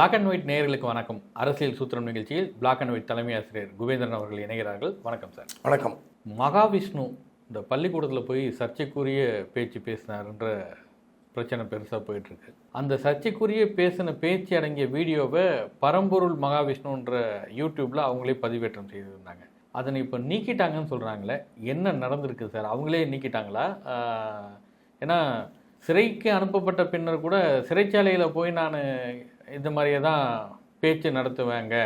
Black and white நேயர்களுக்கு வணக்கம். அரசியல் சூத்திரம் நிகழ்ச்சியில் பிளாக் அண்ட் ஒயிட் தலைமை ஆசிரியர் குபேந்திரன் அவர்கள் இணைகிறார்கள். வணக்கம் சார் வணக்கம். மகாவிஷ்ணு இந்த பள்ளிக்கூடத்தில் போய் சர்ச்சைக்குரிய பேச்சு பேசினாருன்ற பிரச்சனை பெருசாக போயிட்டுருக்கு. அந்த சர்ச்சைக்குரிய பேசின பேச்சு அடங்கிய வீடியோவை பரம்பொருள் மகாவிஷ்ணுன்ற யூடியூப்பில் அவங்களே பதிவேற்றம் செய்திருந்தாங்க. அதனை இப்போ நீக்கிட்டாங்கன்னு சொல்கிறாங்களே என்ன நடந்திருக்கு சார் அவங்களே நீக்கிட்டாங்களா? ஏன்னா சிறைக்கு அனுப்பப்பட்ட பின்னர் கூட சிறைச்சாலையில் போய் நான் இந்த மாதிரியே தான் பேச்சு நடத்துவேங்க.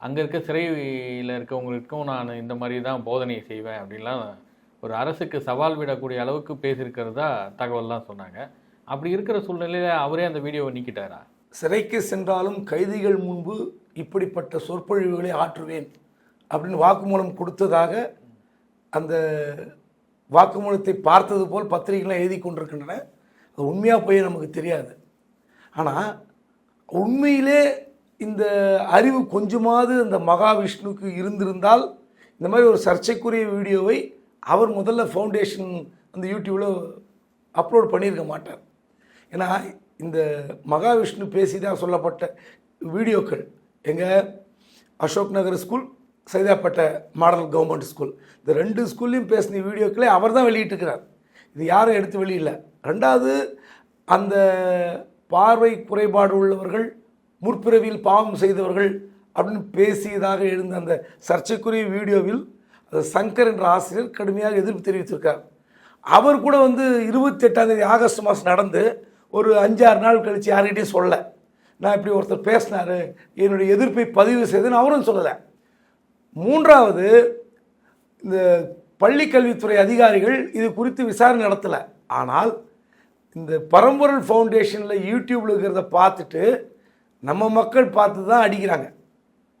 அங்கே இருக்க சிறையில் இருக்கவங்களுக்கும் நான் இந்த மாதிரி தான் போதனை செய்வேன் அப்படின்லாம் ஒரு அரசுக்கு சவால் விடக்கூடிய அளவுக்கு பேசியிருக்கிறதா தகவல்லாம் சொன்னாங்க. அப்படி இருக்கிற சூழ்நிலையில் அவரே அந்த வீடியோவை நீக்கிட்டாரா? சிறைக்கு சென்றாலும் கைதிகள் முன்பு இப்படிப்பட்ட சொற்பொழிவுகளை ஆற்றுவேன் அப்படின்னு வாக்குமூலம் கொடுத்ததாக அந்த வாக்குமூலத்தை பார்த்தது போல் பத்திரிகைலாம் எழுதி கொண்டிருக்கின்றன. அது உண்மையாக போய் நமக்கு தெரியாது. ஆனால் உண்மையிலே இந்த அறிவு கொஞ்சமாவது இந்த மகாவிஷ்ணுவுக்கு இருந்திருந்தால் இந்த மாதிரி ஒரு சர்ச்சைக்குரிய வீடியோவை அவர் முதல்ல ஃபவுண்டேஷன் அந்த யூடியூப்பில் அப்லோட் பண்ணியிருக்க மாட்டார். ஏன்னா இந்த மகாவிஷ்ணு பேசிதான் சொல்லப்பட்ட வீடியோக்கள். எங்கள் Ashok Nagar school Saidapet model government school இந்த ரெண்டு ஸ்கூல்லையும் பேசின வீடியோக்களை அவர் தான் வெளியிட்டிருக்கிறார். இது யாரும் எடுத்து வெளியில ரெண்டாவது அந்த பார்வை குறைபாடு உள்ளவர்கள் முற்பிறவியில் பாவம் செய்தவர்கள் அப்படின்னு பேசியதாக எழுந்த அந்த சர்ச்சைக்குரிய வீடியோவில் அந்த சங்கர் என்ற ஆசிரியர் கடுமையாக எதிர்ப்பு தெரிவித்திருக்கார். அவர் கூட வந்து இருபத்தி எட்டாம் தேதி ஆகஸ்ட் மாதம் நடந்து ஒரு அஞ்சாறு நாள் கழித்து யார்கிட்டையும் சொல்ல. நான் இப்படி ஒருத்தர் பேசினாரு என்னுடைய எதிர்ப்பை பதிவு செய்தேன்னு அவரும் சொல்லலை. மூன்றாவது இந்த பள்ளி கல்வித்துறை அதிகாரிகள் இது குறித்து விசாரணை நடத்தலை. ஆனால் இந்த பரம்பொருள் ஃபவுண்டேஷனில் யூடியூப்பில் இருக்கிறத பார்த்துட்டு நம்ம மக்கள் பார்த்து தான் அடிக்கிறாங்க.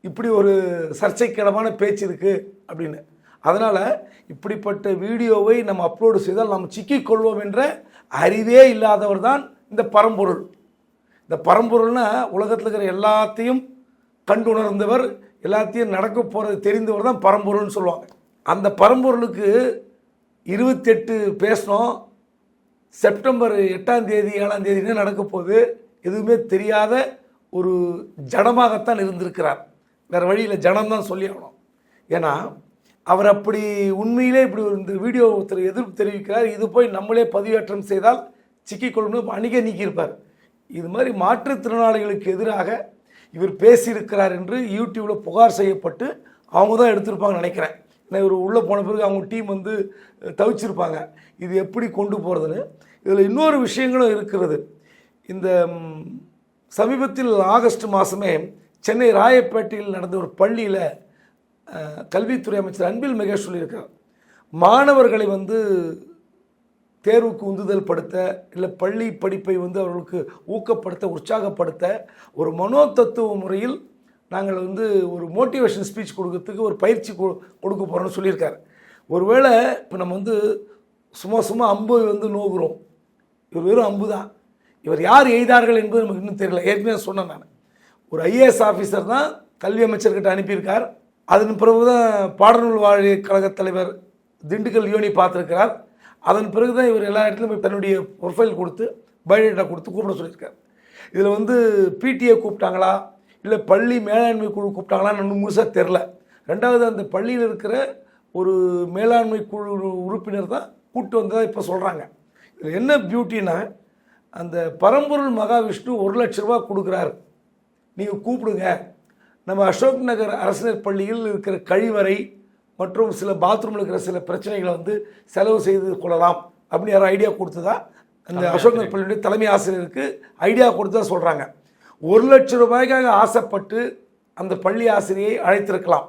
இப்படி ஒரு சர்ச்சைக்கிடமான பேச்சு இருக்குது அப்படின்னு. அதனால் இப்படிப்பட்ட வீடியோவை நம்ம அப்லோடு செய்தால் நாம் சிக்கிக்கொள்வோம் என்ற அறிவே இல்லாதவர் தான் இந்த பரம்பொருள். இந்த பரம்பொருள்னா உலகத்தில் இருக்கிற எல்லாத்தையும் கண்டுணர்ந்தவர் எல்லாத்தையும் நடக்க போகிறது தெரிந்தவர் தான் பரம்பொருள்னு சொல்லுவாங்க. அந்த பரம்பொருளுக்கு இருபத்தெட்டு பேசினோம் செப்டம்பர் எட்டாம் தேதி ஏழாம் தேதி என்ன நடக்க போகுது? எதுவுமே தெரியாத ஒரு ஜடமாகத்தான் இருந்திருக்கிறார். வேறு வழியில் ஜடம் தான் சொல்லி ஆகணும். ஏன்னா அவர் அப்படி உண்மையிலே இப்படி இந்த வீடியோ ஒருத்தர் எதிர்ப்பு தெரிவிக்கிறார். இது போய் நம்மளே பதிவேற்றம் செய்தால் சிக்கிக்கொள்ளணும் அணிக நீக்கியிருப்பார். இது மாதிரி மாற்றுத்திறனாளிகளுக்கு எதிராக இவர் பேசியிருக்கிறார் என்று யூடியூப்பில் புகார் செய்யப்பட்டு அவங்க தான் எடுத்திருப்பாங்கன்னு நினைக்கிறேன். இவர் உள்ளே போன பிறகு அவங்க டீம் வந்து தவிச்சிருப்பாங்க. இது எப்படி கொண்டு போகிறதுன்னு இதில் இன்னொரு விஷயங்களும் இருக்கிறது. இந்த சமீபத்தில் ஆகஸ்ட் மாதமே சென்னை ராயப்பேட்டையில் நடந்த ஒரு பள்ளியில் கல்வித்துறை அமைச்சர் அன்பில் மகேஷ் சொல்லியிருக்கார் மாணவர்களை வந்து தேர்வுக்கு உந்துதல் படுத்த இல்லை பள்ளி படிப்பை வந்து அவர்களுக்கு ஊக்கப்படுத்த உற்சாகப்படுத்த ஒரு மனோதத்துவ முறையில் நாங்கள் வந்து ஒரு மோட்டிவேஷன் ஸ்பீச் கொடுக்கறதுக்கு ஒரு பயிற்சி கொ- கொடுக்க போகிறோம்னு சொல்லியிருக்காரு. ஒருவேளை இப்போ நம்ம வந்து சும்மா சும்மா அம்பு வந்து நோக்குறோம் இவர் வெறும் அம்பு தான் இவர் யார் எய்தார்கள் என்பது நமக்கு இன்னும் தெரியல. ஏற்கனவே சொன்னேன் நான். ஒரு ஐஏஎஸ் ஆஃபீஸர் தான் கல்வி அமைச்சர்கிட்ட அனுப்பியிருக்கார். அதன் பிறகு தான் பாடநூல் வாழி கழக தலைவர் திண்டுக்கல் யோனி பார்த்துருக்கிறார். அதன் பிறகு தான் இவர் எல்லா இடத்துலையும் தன்னுடைய ப்ரொஃபைல் கொடுத்து பயோடேட்டா கொடுத்து கூப்பிட சொல்லியிருக்கார். இதில் வந்து பிடிஏ கூப்பிட்டாங்களா? இல்லை பள்ளி மேலாண்மை குழு கூப்பிட்டாங்களான்னு இன்னும் முழுசாக தெரில ரெண்டாவது அந்த பள்ளியில் இருக்கிற ஒரு மேலாண்மை குழு உறுப்பினர் தான் கூப்பிட்டு வந்ததாக இப்போ சொல்கிறாங்க இதில் என்ன பியூட்டினா அந்த பரம்பொருள் மகாவிஷ்ணு ஒரு லட்ச ரூபா கொடுக்குறாரு. நீங்கள் கூப்பிடுங்க. நம்ம அசோக் நகர் அரசினர் பள்ளியில் இருக்கிற கழிவறை மற்றும் சில பாத்ரூமில் இருக்கிற சில பிரச்சனைகளை வந்து செலவு செய்து கொள்ளலாம் அப்படின்னு யாரும் ஐடியா கொடுத்ததா? அந்த அசோக் நகர் பள்ளியுடைய தலைமை ஆசிரியருக்கு ஐடியா கொடுத்ததா சொல்கிறாங்க ஒரு லட்சம் ரூபாய்க்காக ஆசைப்பட்டு அந்த பள்ளி ஆசிரியை அழைத்திருக்கலாம்.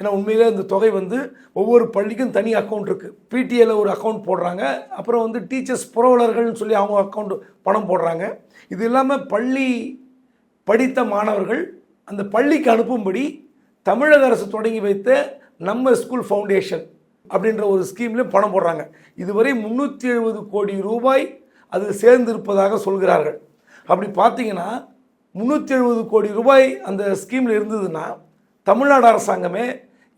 ஏன்னா உண்மையிலே இந்த தொகை வந்து ஒவ்வொரு பள்ளிக்கும் தனி அக்கௌண்ட் இருக்குது பிடிஏல ஒரு அக்கௌண்ட் போடுறாங்க. அப்புறம் வந்து டீச்சர்ஸ் புரவலர்கள்னு சொல்லி அவங்க அக்கௌண்ட் பணம் போடுறாங்க. இது இல்லாமல் பள்ளி படித்த மாணவர்கள் அந்த பள்ளிக்கு அனுப்பும்படி தமிழக அரசு தொடங்கி வைத்த நம்ம ஸ்கூல் ஃபவுண்டேஷன் அப்படின்ற ஒரு ஸ்கீம்லேயும் பணம் போடுறாங்க. இதுவரை முந்நூற்றி எழுபது கோடி ரூபாய் அது சேர்ந்திருப்பதாக சொல்கிறார்கள். அப்படி பார்த்தீங்கன்னா முந்நூற்றி எழுபது கோடி ரூபாய் அந்த ஸ்கீமில் இருந்ததுன்னா தமிழ்நாடு அரசாங்கமே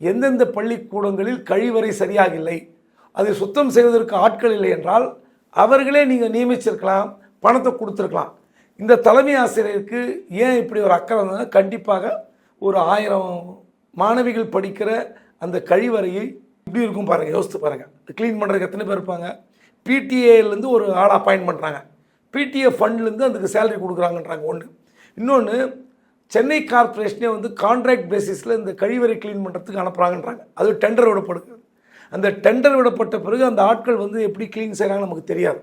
எந்தெந்த பள்ளிக்கூடங்களில் கழிவறை சரியாக இல்லை அதை சுத்தம் செய்வதற்கு ஆட்கள் இல்லை என்றால் அவர்களே நீங்கள் நியமிச்சிருக்கலாம் பணத்தை கொடுத்துருக்கலாம். இந்த தலைமை ஆசிரியருக்கு ஏன் இப்படி ஒரு அக்கறை வந்ததுன்னா கண்டிப்பாக ஒரு ஆயிரம் மாணவிகள் படிக்கிற அந்த கழிவறையை இப்படி இருக்கும் பாருங்கள் யோசித்து பாருங்கள் க்ளீன் பண்ணுறதுக்கு எத்தனை பேர் இருப்பாங்க? பிடிஏலேருந்து ஒரு ஆள் அப்பாயின்ட் பண்ணுறாங்க பிடிஏ ஃபண்ட்லேருந்து அதுக்கு சேலரி கொடுக்குறாங்கன்றாங்க ஒன்று இன்னொன்று சென்னை கார்ப்பரேஷனே வந்து கான்ட்ராக்ட் பேசிஸில் இந்த கழிவறை க்ளீன் பண்ணுறதுக்கு அனுப்புகிறாங்கன்றாங்க அது டெண்டர் விடப்படுது அந்த டெண்டர் விடப்பட்ட பிறகு அந்த ஆட்கள் வந்து எப்படி க்ளீன் செய்கிறாங்க நமக்கு தெரியாது.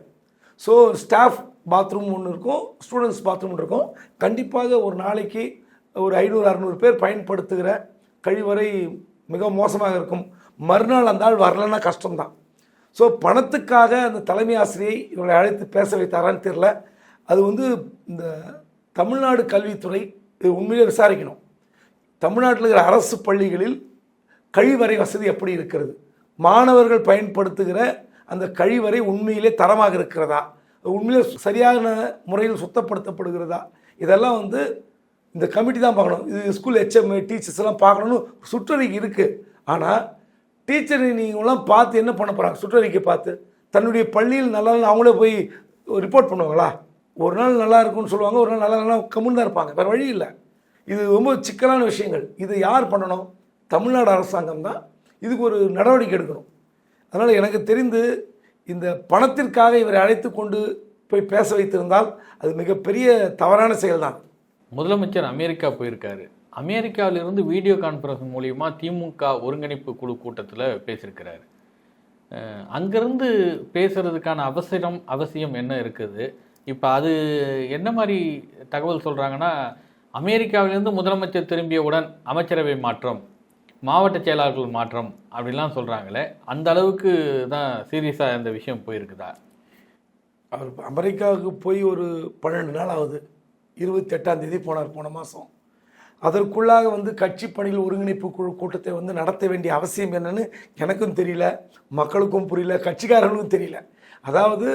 ஸோ ஸ்டாஃப் பாத்ரூம் ஒன்று இருக்கும் ஸ்டூடெண்ட்ஸ் பாத்ரூம் ஒன்று இருக்கும். கண்டிப்பாக ஒரு நாளைக்கு ஒரு ஐநூறு அறநூறு பேர் பயன்படுத்துகிற கழிவறை மிக மோசமாக இருக்கும். மறுநாள் அந்த ஆள் வரலன்னா கஷ்டம்தான். ஸோ பணத்துக்காக அந்த தலைமை ஆசிரியை இவரை அழைத்து பேச வைத்தாரான்னு தெரில அது வந்து இந்த தமிழ்நாடு கல்வித்துறை இது உண்மையிலே விசாரிக்கணும். தமிழ்நாட்டில் இருக்கிற அரசு பள்ளிகளில் கழிவறை வசதி எப்படி இருக்கிறது? மாணவர்கள் பயன்படுத்துகிற அந்த கழிவறை உண்மையிலே தரமாக இருக்கிறதா? உண்மையிலே சரியான முறையில் சுத்தப்படுத்தப்படுகிறதா? இதெல்லாம் வந்து இந்த கமிட்டி தான் பார்க்கணும். இது ஸ்கூல் ஹெச்எம் டீச்சர்ஸ் எல்லாம் பார்க்கணும்னு சுற்றறிக்கை இருக்குது ஆனால் டீச்சரை நீங்களாம் பார்த்து என்ன பண்ண போகிறாங்க சுற்றறிக்கை பார்த்து தன்னுடைய பள்ளியில் நல்லா அவங்களே போய் ரிப்போர்ட் பண்ணுவாங்களா? ஒரு நாள் நல்லா இருக்கும்னு சொல்லுவாங்க ஒரு நாள் நல்லா நல்லா கம்முன்னு தான் இருப்பாங்க. வேறு வழி இல்லை. இது ரொம்ப சிக்கலான விஷயங்கள். இது யார் பண்ணணும்? தமிழ்நாடு அரசாங்கம் தான் இதுக்கு ஒரு நடவடிக்கை எடுக்கணும். அதனால் எனக்கு தெரிந்து இந்த பணத்திற்காக இவரை அழைத்து கொண்டு போய் பேச வைத்திருந்தால் அது மிகப்பெரிய தவறான செயல்தான். முதலமைச்சர் அமெரிக்கா போயிருக்காரு. அமெரிக்காவிலிருந்து வீடியோ கான்ஃபரன்ஸ் மூலியமாக திமுக ஒருங்கிணைப்பு குழு கூட்டத்தில் பேசியிருக்கிறாரு. அங்கேருந்து பேசுகிறதுக்கான அவசியம் அவசரம் அவசியம் என்ன இருக்குது? இப்போ அது என்ன மாதிரி தகவல் சொல்கிறாங்கன்னா அமெரிக்காவிலிருந்து முதலமைச்சர் திரும்பியவுடன் அமைச்சரவை மாற்றம் மாவட்ட செயலாளர்கள் மாற்றம் அப்படிலாம் சொல்கிறாங்களே அந்த அளவுக்கு தான் சீரியஸாக இந்த விஷயம் போயிருக்குதா? அவர் அமெரிக்காவுக்கு போய் ஒரு பன்னெண்டு நாள் ஆகுது. இருபத்தி எட்டாம் தேதி போனார் போன மாதம் அதற்குள்ளாக வந்து கட்சி பணிகள் ஒருங்கிணைப்பு குழு கூட்டத்தை வந்து நடத்த வேண்டிய அவசியம் என்னன்னு எனக்கும் தெரியல மக்களுக்கும் புரியல கட்சிக்காரர்களுக்கும் தெரியல. அதாவது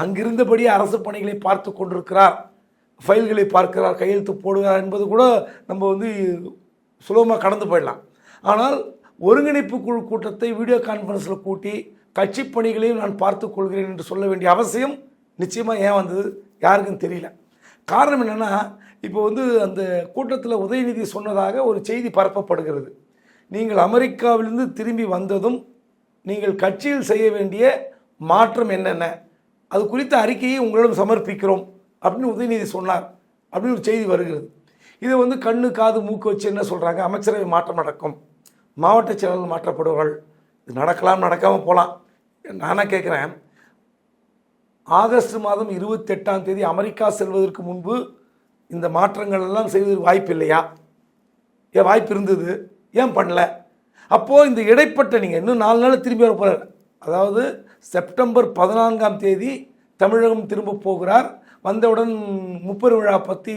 அங்கிருந்தபடி அரசு பணிகளை பார்த்து கொண்டிருக்கிறார். ஃபைல்களை பார்க்கிறார் கையெழுத்து போடுகிறார் என்பது கூட நம்ம வந்து சுலபமாக கடந்து போயிடலாம். ஆனால் ஒருங்கிணைப்பு குழு கூட்டத்தை வீடியோ கான்ஃபரன்ஸில் கூட்டி கட்சி பணிகளையும் நான் பார்த்து கொள்கிறேன் என்று சொல்ல வேண்டிய அவசியம் நிச்சயமாக ஏன் வந்தது யாருக்கும் தெரியல. காரணம் என்னென்னா இப்போ வந்து அந்த கூட்டத்தில் உதயநிதி சொன்னதாக ஒரு செய்தி பரப்பப்படுகிறது. நீங்கள் அமெரிக்காவிலிருந்து திரும்பி வந்ததும் நீங்கள் கட்சியில் செய்ய வேண்டிய மாற்றம் என்னென்ன? அது குறித்த அறிக்கையை உங்களிடம் சமர்ப்பிக்கிறோம் அப்படின்னு உதயநிதி சொன்னார். அப்படின்னு ஒரு செய்தி வருகிறது. இதை வந்து கண்ணு காது மூக்கு வச்சு என்ன சொல்கிறாங்க அமைச்சரவை மாற்றம் நடக்கும். மாவட்ட செயலாளர்கள் மாற்றப்படுவார்கள். இது நடக்கலாம் நடக்காமல் போகலாம் நானே கேட்குறேன் ஆகஸ்ட் மாதம் இருபத்தெட்டாம் தேதி அமெரிக்கா செல்வதற்கு முன்பு இந்த மாற்றங்கள் எல்லாம் செய்வதற்கு வாய்ப்பு இல்லையா? ஏன் வாய்ப்பு இருந்தது? ஏன் பண்ணல? அப்போது இந்த இடைப்பட்ட நீங்கள் இன்னும் நாலு நாள் திரும்பி வர போகிறார் அதாவது செப்டம்பர் பதினான்காம் தேதி தமிழகம் திரும்ப போகிறார். வந்தவுடன் முப்பெரு விழா பற்றி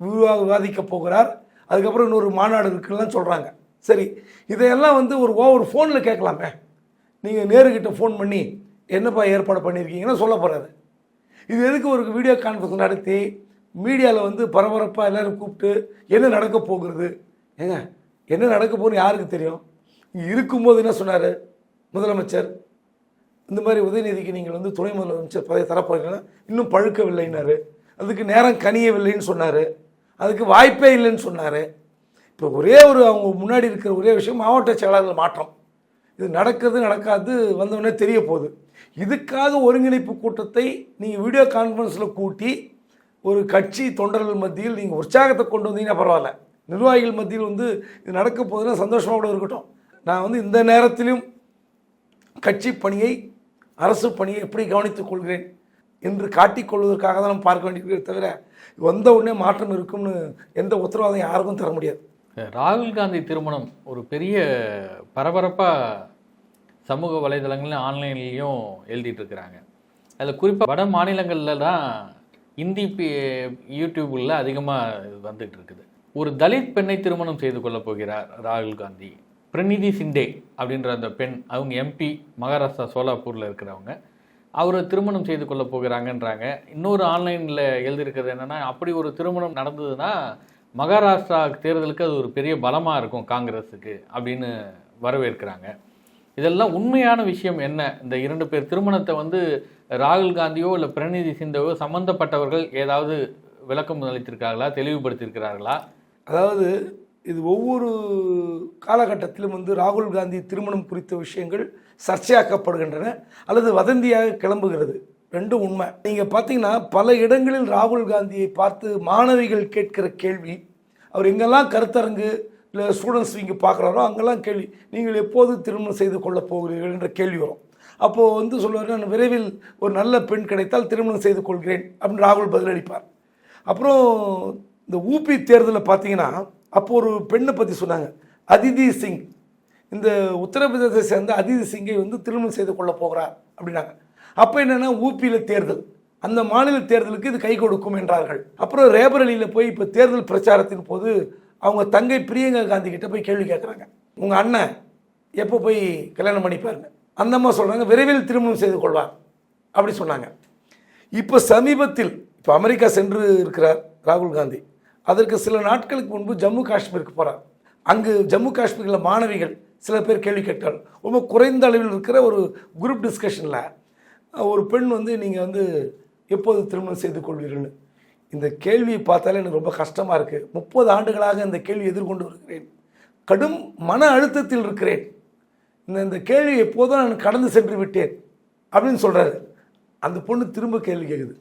விரிவாக விவாதிக்க போகிறார். அதுக்கப்புறம் இன்னொரு மாநாடு இருக்குன்னு சொல்கிறாங்க சரி இதையெல்லாம் வந்து ஒரு ஓவர் ஃபோனில் கேட்கலாமே. நீங்கள் நேருக்கிட்ட ஃபோன் பண்ணி என்னப்பா ஏற்பாடு பண்ணியிருக்கீங்கன்னு சொல்ல போகிறாரு இது எதுக்கு ஒரு வீடியோ கான்ஃபரன்ஸ் நடத்தி மீடியாவில் வந்து பரபரப்பாக எல்லோரும் கூப்பிட்டு என்ன நடக்க போகிறது? ஏங்க என்ன நடக்க போகணும்னு யாருக்கு தெரியும்? இருக்கும்போது என்ன சொன்னார் முதலமைச்சர்? இந்த மாதிரி உதயநிதிக்கு நீங்கள் வந்து துணை முதலமைச்சர் பதவி தரப்போகிறீங்கன்னா இன்னும் பழுக்கவில்லைன்னாரு. அதுக்கு நேரம் கனியவில்லைன்னு சொன்னார். அதுக்கு வாய்ப்பே இல்லைன்னு சொன்னார். இப்போ ஒரே ஒரு அவங்க முன்னாடி இருக்கிற ஒரே விஷயம் மாவட்ட செயலாளர்கள் மாற்றம். இது நடக்கிறது நடக்காது வந்தவொடனே தெரிய போகுது இதுக்காக ஒருங்கிணைப்பு கூட்டத்தை நீங்கள் வீடியோ கான்ஃபரன்ஸில் கூட்டி ஒரு கட்சி தொண்டர்கள் மத்தியில் நீங்கள் உற்சாகத்தை கொண்டு வந்தீங்கன்னா பரவாயில்ல. நிர்வாகிகள் மத்தியில் வந்து இது நடக்க போதுன்னா சந்தோஷமாக கூட இருக்கட்டும். நான் வந்து இந்த நேரத்திலும் கட்சி பணியை அரசு பணியை எப்படி கவனித்துக் கொள்கிறேன் என்று காட்டிக்கொள்வதற்காக தான் நம்ம பார்க்க வேண்டியிருக்கிறத தவிர வந்த உடனே மாற்றம் இருக்கும்னு எந்த உத்தரவாதம் யாருக்கும் தர முடியாது. ராகுல் காந்தி திருமணம் ஒரு பெரிய பரபரப்பாக சமூக வலைதளங்கள்லையும் ஆன்லைன்லேயும் எழுதிட்டு இருக்கிறாங்க. அதில் குறிப்பாக வட மாநிலங்களில் தான் இந்தி பி- யூடியூப்ல அதிகமாக வந்துட்டு இருக்குது. ஒரு தலித் பெண்ணை திருமணம் செய்து கொள்ளப் போகிறார் ராகுல் காந்தி. பிரநிதி சிண்டே அப்படின்ற அந்த பெண் அவங்க எம்பி மகாராஷ்டிரா சோலாப்பூரில் இருக்கிறவங்க. அவரை திருமணம் செய்து கொள்ள போகிறாங்கன்றாங்க. இன்னொரு ஆன்லைனில் எழுதியிருக்கிறது என்னன்னா அப்படி ஒரு திருமணம் நடந்ததுன்னா மகாராஷ்டிரா தேர்தலுக்கு அது ஒரு பெரிய பலமாக இருக்கும் காங்கிரஸுக்கு அப்படின்னு வரவேற்கிறாங்க. இதெல்லாம் உண்மையான விஷயம் என்ன? இந்த இரண்டு பேர் திருமணத்தை வந்து ராகுல் காந்தியோ இல்லை பிரநிதி சிந்தவோ சம்பந்தப்பட்டவர்கள் ஏதாவது விளக்கம் அளித்திருக்கார்களா? தெளிவுபடுத்தியிருக்கிறார்களா? அதாவது இது ஒவ்வொரு காலகட்டத்திலும் வந்து ராகுல் காந்தி திருமணம் குறித்த விஷயங்கள் சர்ச்சையாக்கப்படுகின்றன அல்லது வதந்தியாக கிளம்புகிறது. ரெண்டும் உண்மை. நீங்கள் பார்த்தீங்கன்னா பல இடங்களில் ராகுல் காந்தியை பார்த்து மாணவிகள் கேட்கிற கேள்வி அவர் எங்கெல்லாம் கருத்தரங்கு இல்லை ஸ்டூடெண்ட்ஸ் இங்கே பார்க்குறாரோ அங்கெல்லாம் கேள்வி நீங்கள் எப்போது திருமணம் செய்து கொள்ளப் போகிறீர்கள் என்ற கேள்வி வரும். அப்போது வந்து சொல்லுவார் நான் விரைவில் ஒரு நல்ல பெண் கிடைத்தால் திருமணம் செய்து கொள்கிறேன் அப்படின்னு ராகுல் பதிலளிப்பார். அப்புறம் இந்த ஊபி தேர்தலில் பார்த்தீங்கன்னா அப்போ ஒரு பெண்ணை பற்றி சொன்னாங்க. அதிதி சிங். இந்த உத்தரப்பிரதேசத்தை சேர்ந்த அதிதி சிங்கை வந்து திருமணம் செய்து கொள்ள போகிறார் அப்படின்னாங்க. அப்போ என்னென்னா ஊபியில் தேர்தல். அந்த மாநில தேர்தலுக்கு இது கை கொடுக்கும் என்றார்கள். அப்புறம் ரேபரலியில் போய் இப்போ தேர்தல் பிரச்சாரத்தின் போது அவங்க தங்கை பிரியங்கா காந்தி கிட்ட போய் கேள்வி கேட்குறாங்க உங்கள் அண்ணன் எப்போ போய் கல்யாணம் பண்ணிப்பாருங்க அந்த அம்மா சொல்கிறாங்க விரைவில் திருமணம் செய்து கொள்வார். அப்படி சொன்னாங்க. இப்போ சமீபத்தில் இப்போ அமெரிக்கா சென்று இருக்கிறார் ராகுல் காந்தி. அதற்கு சில நாட்களுக்கு முன்பு ஜம்மு காஷ்மீருக்கு போகிறார் அங்கு ஜம்மு காஷ்மீரில் மாணவிகள் சில பேர் கேள்வி கேட்டால் ரொம்ப குறைந்த அளவில் இருக்கிற ஒரு குரூப் டிஸ்கஷனில் ஒரு பெண் வந்து நீங்கள் வந்து எப்போது திருமணம் செய்து கொள்வீர்கள்னு. இந்த கேள்வியை பார்த்தாலே எனக்கு ரொம்ப கஷ்டமாக இருக்குது முப்பது ஆண்டுகளாக இந்த கேள்வி எதிர்கொண்டு வருகிறேன். கடும் மன அழுத்தத்தில் இருக்கிறேன். இந்த இந்த கேள்வி எப்போதும் நான் கடந்து சென்று விட்டேன் அப்படின்னு சொல்கிறாரு அந்த பொண்ணு திரும்ப கேள்வி கேட்குது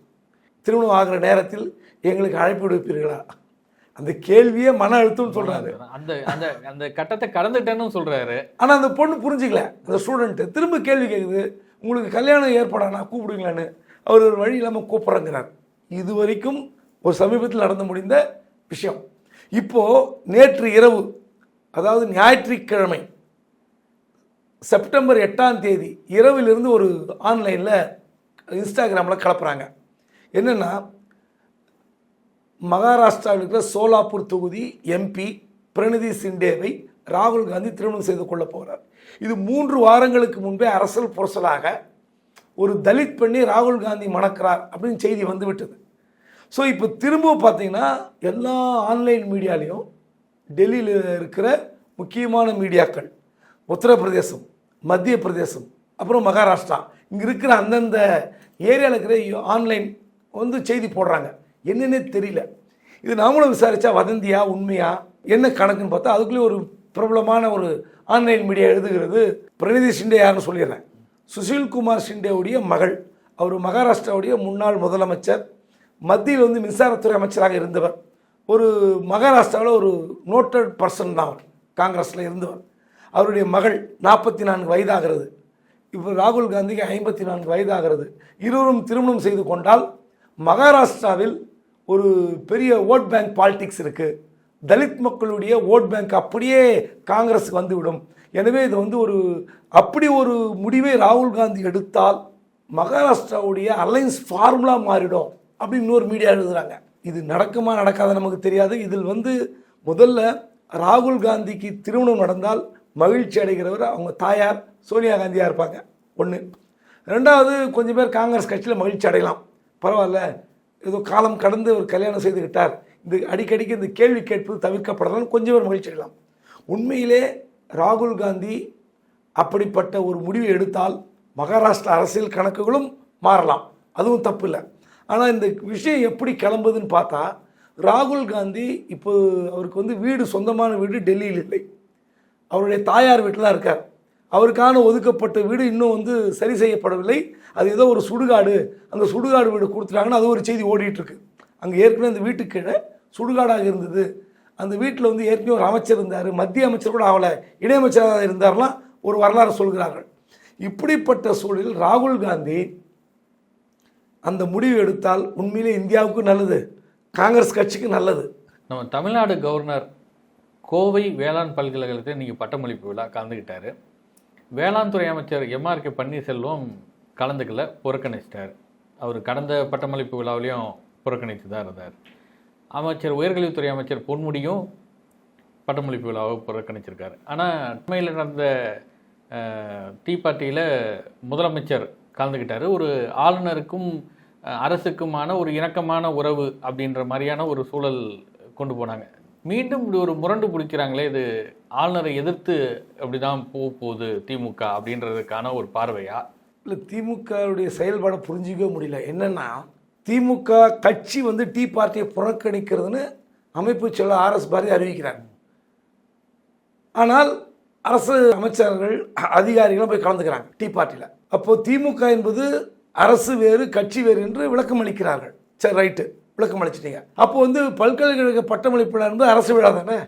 திருமணம் ஆகிற நேரத்தில் எங்களுக்கு அழைப்பு விடுப்பீர்களா? அந்த கேள்வியே மன அழுத்தம்னு சொல்கிறாரு அந்த அந்த அந்த கட்டத்தை கடந்துட்டேன்னு சொல்றாரு. ஆனால் அந்த பொண்ணு புரிஞ்சிக்கல. அந்த ஸ்டூடெண்ட்டு திரும்ப கேள்வி கேட்குது உங்களுக்கு கல்யாணம் ஏற்பாடானா? கூப்பிடுங்களான்னு. அவர் ஒரு வழி இல்லாமல் கூப்பிட்றங்கிறார். இது வரைக்கும் ஒரு சமீபத்தில் நடந்து முடிந்த விஷயம். இப்போது நேற்று இரவு அதாவது ஞாயிற்றுக்கிழமை செப்டம்பர் எட்டாம் தேதி இரவிலிருந்து ஒரு ஆன்லைனில் இன்ஸ்டாகிராமில் கலப்புறாங்க. என்னென்னா மகாராஷ்டிராவில் இருக்கிற சோலாப்பூர் தொகுதி எம்பி பிரணிதி சிண்டேவை ராகுல் காந்தி திருமணம் செய்து கொள்ள போகிறார் இது மூன்று வாரங்களுக்கு முன்பே அரசல் புரசலாக ஒரு தலித் பெண்ணை ராகுல் காந்தி மணக்கிறார் அப்படின்னு செய்தி வந்துவிட்டது. ஸோ இப்போ திரும்ப பார்த்தீங்கன்னா எல்லா ஆன்லைன் மீடியாலையும் டெல்லியில் இருக்கிற முக்கியமான மீடியாக்கள் உத்தரப்பிரதேசம் மத்திய பிரதேசம் அப்புறம் மகாராஷ்டிரா இங்கே இருக்கிற அந்தந்த ஏரியாவில் இருக்கிற ஆன்லைன் வந்து செய்தி போடுறாங்க. என்னன்னே தெரியல. இது நாமளும் விசாரித்தா வதந்தியா உண்மையா என்ன கணக்குன்னு பார்த்தா அதுக்குள்ளே ஒரு பிரபலமான ஒரு ஆன்லைன் மீடியா எழுதுகிறது பிரணிதி ஷிண்டே யாருன்னு சொல்லிடுறேன் சுஷில்குமார் ஷிண்டேவுடைய மகள். அவர் மகாராஷ்டிராவுடைய முன்னாள் முதலமைச்சர். மத்தியில் வந்து மின்சாரத்துறை அமைச்சராக இருந்தவர். ஒரு மகாராஷ்டிராவில் ஒரு நோட்டட் பர்சன் தான் அவர். காங்கிரஸில் இருந்தவர். அவருடைய மகள் நாற்பத்தி நான்கு வயதாகிறது. இப்போ ராகுல் காந்திக்கு ஐம்பத்தி நான்கு வயதாகிறது. இருவரும் திருமணம் செய்து கொண்டால் மகாராஷ்டிராவில் ஒரு பெரிய ஓட் பேங்க் பாலிடிக்ஸ் இருக்குது தலித் மக்களுடைய ஓட் பேங்க் அப்படியே காங்கிரஸுக்கு வந்துவிடும். எனவே இது வந்து ஒரு அப்படி ஒரு முடிவை ராகுல் காந்தி எடுத்தால் மகாராஷ்டிராவுடைய அலைன்ஸ் ஃபார்முலா மாறிடும் அப்படின்னு இன்னொரு மீடியா எழுதுகிறாங்க இது நடக்குமா நடக்காத நமக்கு தெரியாது. இதில் வந்து முதல்ல ராகுல் காந்திக்கு திருமணம் நடந்தால் மகிழ்ச்சி அடைகிறவர் அவங்க தாயார் சோனியா காந்தியாக இருப்பாங்க. ஒன்று ரெண்டாவது கொஞ்சம் பேர் காங்கிரஸ் கட்சியில் மகிழ்ச்சி அடையலாம். பரவாயில்ல. ஏதோ காலம் கடந்து ஒரு கல்யாணம் செய்துக்கிட்டார் இந்த அடிக்கடிக்கு இந்த கேள்வி கேட்பது தவிர்க்கப்படலாம். கொஞ்சம் பேர் மகிழ்ச்சி அடையலாம். உண்மையிலே ராகுல் காந்தி அப்படிப்பட்ட ஒரு முடிவை எடுத்தால் மகாராஷ்டிரா அரசியல் கணக்குகளும் மாறலாம். அதுவும் தப்பு இல்லை. ஆனால் இந்த விஷயம் எப்படி கிளம்புதுன்னு பார்த்தா ராகுல் காந்தி இப்போ அவருக்கு வந்து வீடு சொந்தமான வீடு டெல்லியில் இல்லை. அவருடைய தாயார் வீட்டில் தான் இருக்கார். அவருக்கான ஒதுக்கப்பட்ட வீடு இன்னும் வந்து சரி செய்யப்படவில்லை. அது ஏதோ ஒரு சுடுகாடு. அந்த சுடுகாடு வீடு கொடுத்துட்டாங்கன்னு அது ஒரு செய்தி ஓடிட்டுருக்கு. அங்கே ஏற்கனவே அந்த வீட்டுக்கு கீழே சுடுகாடாக இருந்தது. அந்த வீட்டில் வந்து ஏற்கனவே ஒரு அமைச்சர் இருந்தார். மத்திய அமைச்சர் கூட அவளை இணையமைச்சராக இருந்தார்லாம் ஒரு வரலாறு சொல்கிறார்கள். இப்படிப்பட்ட சூழலில் ராகுல் காந்தி அந்த முடிவு எடுத்தால் உண்மையிலே இந்தியாவுக்கு நல்லது. காங்கிரஸ் கட்சிக்கு நல்லது. நம்ம தமிழ்நாடு கவர்னர் கோவை வேளாண் பல்கலைக்கழகத்தில் நீங்கள் பட்டமளிப்பு விழா கலந்துக்கிட்டாரு. வேளாண் துறை அமைச்சர் எம்ஆர்கே பன்னீர்செல்வம் கலந்துக்கல புறக்கணிச்சிட்டார். அவர் கடந்த பட்டமளிப்பு விழாவிலையும் புறக்கணித்து தான் இருந்தார். அமைச்சர் உயர்கல்வித்துறை அமைச்சர் பொன்முடியும் பட்டமளிப்பு விழாவை புறக்கணிச்சிருக்காரு. ஆனால் அண்மையில் நடந்த டீ பார்ட்டியில் முதலமைச்சர் கலந்துக்கிட்டார். ஒரு ஆளுநருக்கும் அரசுக்குமான ஒரு இணக்கமான உறவு அப்படின்ற மாதிரியான ஒரு சூழல் கொண்டு போனாங்க. மீண்டும் இப்படி ஒரு முரண்டு பிடிக்கிறாங்களே இது ஆளுநரை எதிர்த்து அப்படிதான் போக போகுது திமுக அப்படின்றதுக்கான ஒரு பார்வையா? இல்லை திமுகவுடைய செயல்பாடை புரிஞ்சிக்கவே முடியல. என்னன்னா திமுக கட்சி வந்து டீ பார்ட்டியை புறக்கணிக்கிறதுன்னு அமைப்பு செயலர் ஆர்எஸ் பாரதி அறிவிக்கிறாங்க ஆனால் அரசு அமைச்சர்கள் அதிகாரிகளும் போய் கலந்துக்கிறாங்க டீ பார்ட்டியில். அப்போது திமுக என்பது அரசு வேறு கட்சி வேறு என்று விளக்கம் அளிக்கிறார்கள் சரி ரைட்டு. விளக்கம் அளிச்சிட்டீங்க. அப்போ வந்து பல்கலைக்கழக பட்டமளிப்பு விழா என்பது அரசு விழா தானே?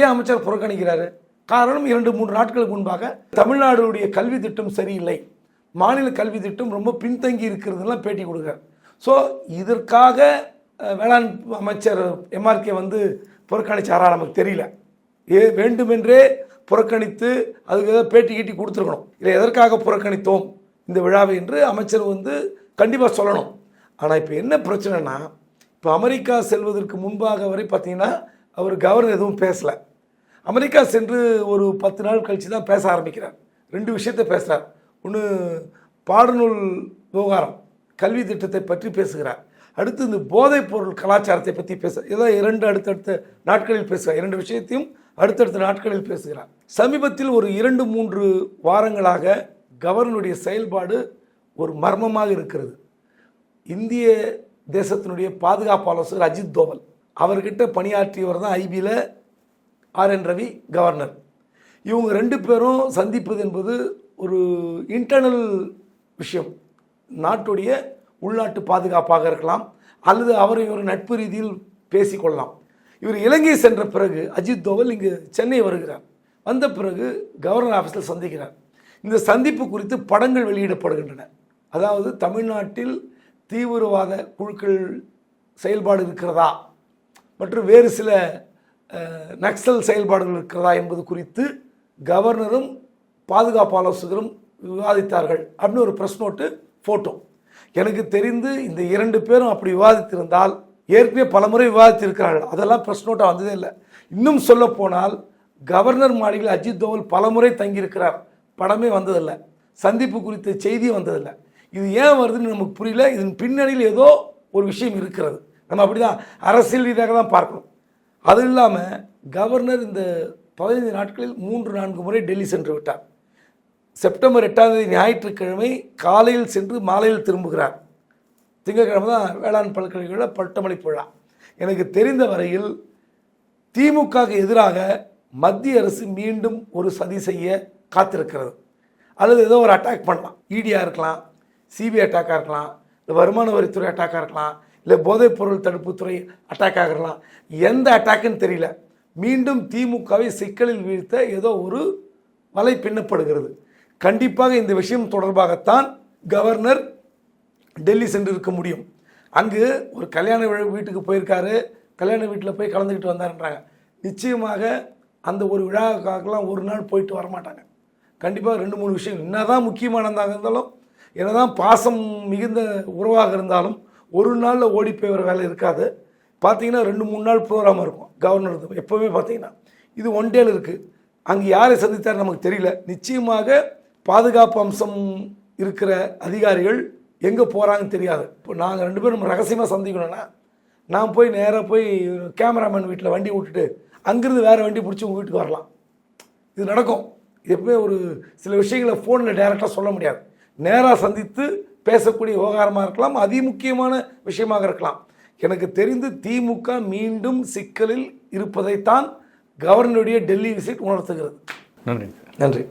ஏன் அமைச்சர் புறக்கணிக்கிறாரு? காரணம் இரண்டு மூன்று நாட்களுக்கு முன்பாக தமிழ்நாடுடைய கல்வி திட்டம் சரியில்லை. மாநில கல்வி திட்டம் ரொம்ப பின்தங்கி இருக்கிறதுலாம் பேட்டி கொடுக்குறார். ஸோ இதற்காக வேளாண் அமைச்சர் எம்ஆர்கே வந்து புறக்கணிச்சாரா நமக்கு தெரியல. ஏ வேண்டுமென்றே புறக்கணித்து அதுக்கு ஏதாவது பேட்டி கீட்டி கொடுத்துருக்கணும். இல்லை எதற்காக புறக்கணித்தோம் இந்த விழாவை என்று அமைச்சர் வந்து கண்டிப்பாக சொல்லணும். ஆனால் இப்போ என்ன பிரச்சனைனா இப்போ அமெரிக்கா செல்வதற்கு முன்பாக வரை பார்த்தீங்கன்னா அவர் கவர்னர் எதுவும் பேசலை. அமெரிக்கா சென்று ஒரு பத்து நாள் கழித்து தான் பேச ஆரம்பிக்கிறார். ரெண்டு விஷயத்தை பேசுகிறார் ஒன்று பாடநூல் விவகாரம் கல்வி திட்டத்தை பற்றி பேசுகிறார். அடுத்து இந்த போதைப் பொருள் கலாச்சாரத்தை பற்றி பேச ஏதோ இரண்டு அடுத்தடுத்த நாட்களில் பேசுகிறார். இரண்டு விஷயத்தையும் அடுத்தடுத்த நாட்களில் பேசுகிறார். சமீபத்தில் ஒரு இரண்டு மூன்று வாரங்களாக கவர்னருடைய செயல்பாடு ஒரு மர்மமாக இருக்கிறது. இந்திய தேசத்தினுடைய பாதுகாப்பு ஆலோசகர் அஜித் தோவல். அவர்கிட்ட பணியாற்றியவர் தான் ஐபியில் ஆர் என் ரவி கவர்னர். இவங்க ரெண்டு பேரும் சந்திப்பது என்பது ஒரு இன்டர்னல் விஷயம். நாட்டுடைய உள்நாட்டு பாதுகாப்பாக இருக்கலாம் அல்லது அவர் இவர் நட்பு ரீதியில் பேசிக்கொள்ளலாம். இவர் இலங்கை சென்ற பிறகு அஜித் தோவல் இங்கு சென்னை வருகிறார். வந்த பிறகு கவர்னர் ஆஃபீஸில் சந்திக்கிறார். இந்த சந்திப்பு குறித்து படங்கள் வெளியிடப்படுகின்றன. அதாவது தமிழ்நாட்டில் தீவிரவாத குழுக்கள் செயல்பாடு இருக்கிறதா? மற்றும் வேறு சில நக்சல் செயல்பாடுகள் இருக்கிறதா என்பது குறித்து கவர்னரும் பாதுகாப்பு ஆலோசகரும் விவாதித்தார்கள். அப்படின்னு ஒரு ப்ரெஸ் நோட்டு ஃபோட்டோ எனக்கு தெரிந்து இந்த இரண்டு பேரும் அப்படி விவாதித்திருந்தால் ஏற்கனவே பலமுறை விவாதித்திருக்கிறார்கள். அதெல்லாம் ப்ரெஸ் நோட்டாக வந்ததே இல்லை. இன்னும் சொல்ல போனால் கவர்னர் மாளிகையில் அஜித் தோவல் பலமுறை தங்கியிருக்கிறார். படமே வந்ததில்லை. சந்திப்பு குறித்த செய்தி வந்ததில்லை. இது ஏன் வருதுன்னு நமக்கு புரியல. இதன் பின்னணியில் ஏதோ ஒரு விஷயம் இருக்கிறது. நம்ம அப்படிதான் அரசியல் ரீதியாக தான் பார்க்கணும் அது இல்லாமல் கவர்னர் இந்த பதினைந்து நாட்களில் மூன்று நான்கு முறை டெல்லி சென்று விட்டார். செப்டம்பர் எட்டாம் தேதி ஞாயிற்றுக்கிழமை காலையில் சென்று மாலையில் திரும்புகிறார். திங்கட்கிழமை தான் வேளாண் பல்கலைக்கழக பட்டமளிப்பு விழா. எனக்கு தெரிந்த வரையில் திமுகவுக்கு எதிராக மத்திய அரசு மீண்டும் ஒரு சதி செய்ய காத்திருக்கிறது. அல்லது ஏதோ ஒரு அட்டாக் பண்ணலாம். ஈடியாக இருக்கலாம். சிபிஐ அட்டாக்காக இருக்கலாம் இல்லை வருமான வரித்துறை அட்டாக்காக இருக்கலாம் இல்லை போதைப்பொருள் தடுப்புத்துறை அட்டாக்காக இருக்கலாம். எந்த அட்டாக்குன்னு தெரியல. மீண்டும் திமுகவை சிக்கலில் வீழ்த்த ஏதோ ஒரு வலை பின்னப்படுகிறது. கண்டிப்பாக இந்த விஷயம் தொடர்பாகத்தான் கவர்னர் டெல்லி சென்று இருக்க முடியும். அங்கு ஒரு கல்யாண விழா வீட்டுக்கு போயிருக்காரு. கல்யாண வீட்டில் போய் கலந்துக்கிட்டு வந்தாருன்றாங்க. நிச்சயமாக அந்த ஒரு விழாவுக்காகலாம் ஒரு நாள் போயிட்டு வரமாட்டாங்க. கண்டிப்பாக ரெண்டு மூணு விஷயம் என்ன தான் முக்கியமானதாக இருந்தாலும் என்னதான் பாசம் மிகுந்த உறவாக இருந்தாலும் ஒரு நாளில் ஓடி போய் வர வேலை இருக்காது. பார்த்தீங்கன்னா ரெண்டு மூணு நாள் ப்ரோக்ராம் இருக்கும். கவர்னர் எப்போவுமே பார்த்தீங்கன்னா இது ஒன் டேல இருக்குது அங்கே யாரை சந்தித்தார் நமக்கு தெரியல. நிச்சயமாக பாதுகாப்பு அம்சம் இருக்கிற அதிகாரிகள் எங்கே போகிறாங்கன்னு தெரியாது. இப்போ நாங்கள் ரெண்டு பேரும் ரகசியமாக சந்திக்கணும்னா நான் போய் நேராக போய் கேமராமேன் வீட்டில் வண்டி விட்டுட்டு அங்கேருந்து வேறு வண்டி பிடிச்சி உங்கள் வீட்டுக்கு வரலாம். இது நடக்கும். எப்பவுமே ஒரு சில விஷயங்களை ஃபோனில் டைரெக்டாக சொல்ல முடியாது. நேராக சந்தித்து பேசக்கூடிய விவகாரமாக இருக்கலாம் அதி முக்கியமான விஷயமாக இருக்கலாம். எனக்கு தெரிந்து திமுக மீண்டும் சிக்கலில் இருப்பதைத்தான் கவர்னருடைய டெல்லி விசிட் உணர்த்துகிறது. நன்றி. நன்றி.